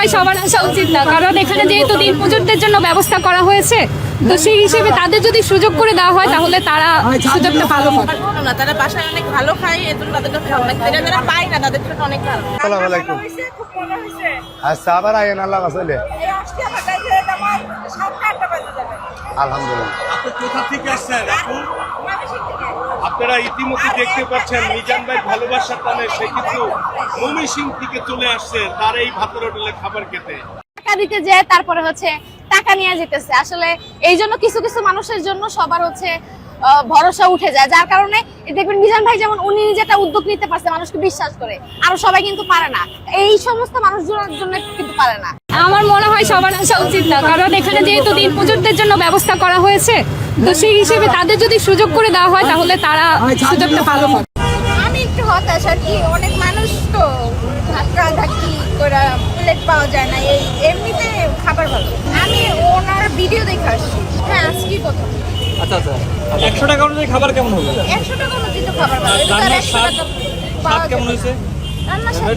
হয় সবার আসা উচিত না। কারণ এখানে যেহেতু দিন মজুরদের জন্য ব্যবস্থা করা হয়েছে তো সেই হিসেবে তাদের যদি সুযোগ করে দেওয়া হয় তাহলে তারা সুযোগটা ভালো পাবে। না তারা বাসায় অনেক ভালো খায় এজন্য তাদের কাছে অনেক এটা যারা পায় না তাদের জন্য অনেক ভালো। আসসালামু আলাইকুম। আচ্ছা আবার আইন আল্লাহ আসলে আলহামদুলিল্লাহ। আপনি কোথা থেকে আসছেন? আপু আপনারা ইতিমধ্যে দেখতে পাচ্ছেন, মিজান ভাই ভালোবাসার টানে সে কিন্তু মমি সিং থেকে চলে আসছে তার এই ভাতের হোটেলে খাবার খেতে। টাকা দিতে যায় তারপরে হচ্ছে টাকা নিয়ে যেতেছে। আসলে এই জন্য কিছু কিছু মানুষের জন্য সবার হচ্ছে ভরসা উঠে যায়। যার কারণে দেখবেন মিজান ভাই যেমন উনি নিজে একটা উদ্যোগ নিতে পারছে মানুষকে বিশ্বাস করে। আর সবাই কিন্তু পারে না। এই সমস্ত মানুষজনের জন্য কিন্তু পারে না। আমার মনে হয় সবার আসা উচিত না কারণ এখানে যেহেতু দিন মজুরদের জন্য ব্যবস্থা করা হয়েছে তো সেই হিসেবে তাদের যদি সুযোগ করে দেওয়া হয় তাহলে তারা সুযোগটা ভালো পাবে। আমি একটু হতাশ আর কি অনেক মানুষ তো ধাক্কা ধাক্কি করে প্লেট পাওয়া যায় না এই এমনিতে খাবার ভালো। আমি ওনার ভিডিও দেখে আসছি। হ্যাঁ আজকে প্রথম। আচ্ছা আচ্ছা। একশো টাকা অনুযায়ী খাবার কেমন হবে একশো টাকা অনুযায়ী তো খাবার কেমন হয়েছে? রান্নার স্বাদ